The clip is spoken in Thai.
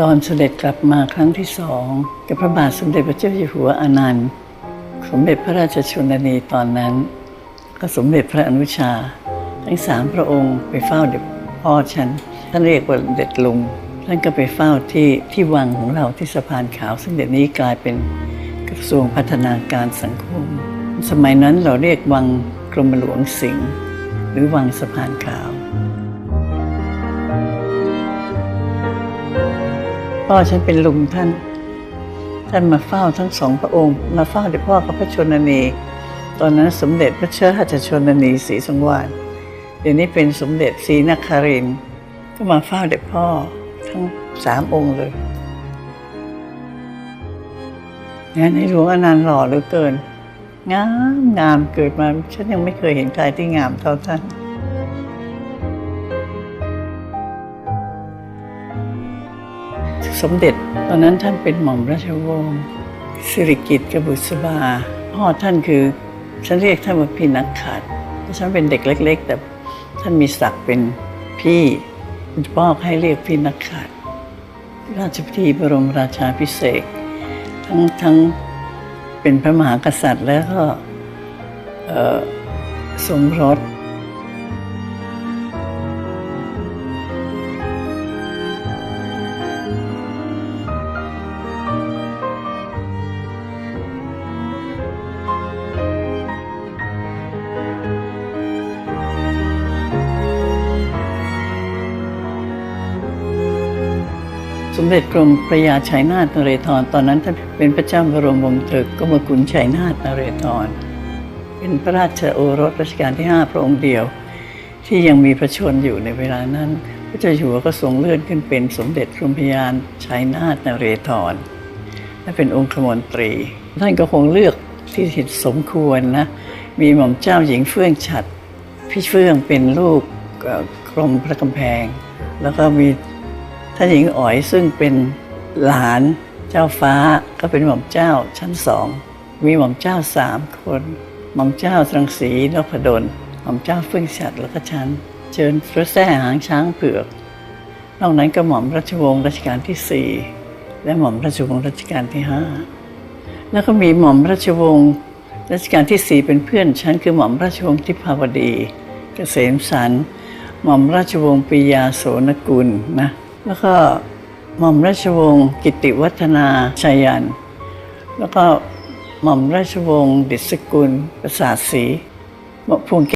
ตอนเสด็จกลับมาครั้งที่สองกับพระบาทสมเด็จพระเจ้าอยู่หัวอนันต์ สมเด็จพระราชชนนีตอนนั้น ก็สมเด็จพระอนุชา ทั้งสามพระองค์ไปเฝ้าเด็จพ่อฉัน ท่านเรียกว่าเด็ดลุงท่านก็ไปเฝ้าที่ที่วังของเราที่สะพานขาว ซึ่งเดี๋ยวนี้กลายเป็นกระทรวงพัฒนาการสังคม สมัยนั้นเราเรียกวังกรมหลวงสิงห์หรือวังสะพานขาว พ่อฉันเป็นลุงท่าน ท่านมาเฝ้าทั้งสองพระองค์ มาเฝ้าเด็จพ่อกับพระชนนี ตอนนั้นสมเด็จพระเชื้อราชชนนีศรีสงวานเดี๋ยวนี้เป็นสมเด็จศรีนครินก็มาเฝ้าเด็จพ่อทั้งสามองค์เลยนี่ยในหลวงอนันต์หล่อเหลือเกิน งามงามเกิดมา ฉันยังไม่เคยเห็นใครที่งามเท่าท่าน สมเด็จ ตอนนั้นท่านเป็นหม่อมราชวงศ์สิริกิติ์กบุษบาพ่อท่านคือฉันเรียกท่านว่าพี่นักขัดเพราะฉันเป็นเด็กเล็ก ๆ แต่ท่านมีศักดิ์เป็นพี่พ่อให้เรียกพี่นักขัดราชพิธีบรมราชาพิเศษทั้งทั้งเป็นพระมหากษัตริย์แล้วก็สมรส มเด็จกรมพระยาชัยนาทนเรศรตอนนั้นท่านเป็นพระเจ้าบรมวงศ์เธอกรมกุลชัยนาทนเรศรเป็นพระราชโอรสรัชกาลที่ 5 พระองค์เดียว ที่ยังมีพระชนอยู่ในเวลานั้น พระเจ้าอยู่หัวก็ทรงเลื่อนขึ้นเป็นสมเด็จกรมพยาชัยนาทนเรศรและเป็นองคมนตรี ท่านก็คงเลือกที่เห็นสมควรนะมีหม่อมเจ้าหญิงเฟื่องฉัดพี่เฟื่องเป็นลูกกรมพระกำแพง แล้วก็มี ท่านหญิงอ๋อยซึ่งเป็นหลานเจ้าฟ้าก็เป็นหม่อมเจ้าชั้นสอง มีหม่อมเจ้าสามคน หม่อมเจ้าตรังสีนพดล หม่อมเจ้าเฟื่องฉัดแล้วก็ฉันเชิญพระแท้หางช้างเผือก นอกนั้นก็หม่อมราชวงศ์รัชกาลที่สี่และหม่อมราชวงศ์รัชกาลที่ห้าแล้วก็มีหม่อมราชวงศ์รัชกาลที่สี่เป็นเพื่อนฉันคือหม่อมราชวงศ์ทิพาวดี เกษมสันหม่อมราชวงศ์ปิยาโสนกุลนะ แล้วก็หม่อมราชวงศ์กิติวัฒนาชัยยัน แล้วก็หม่อมราชวงศ์ดิศกุลประสาทศรีหม่อมพวง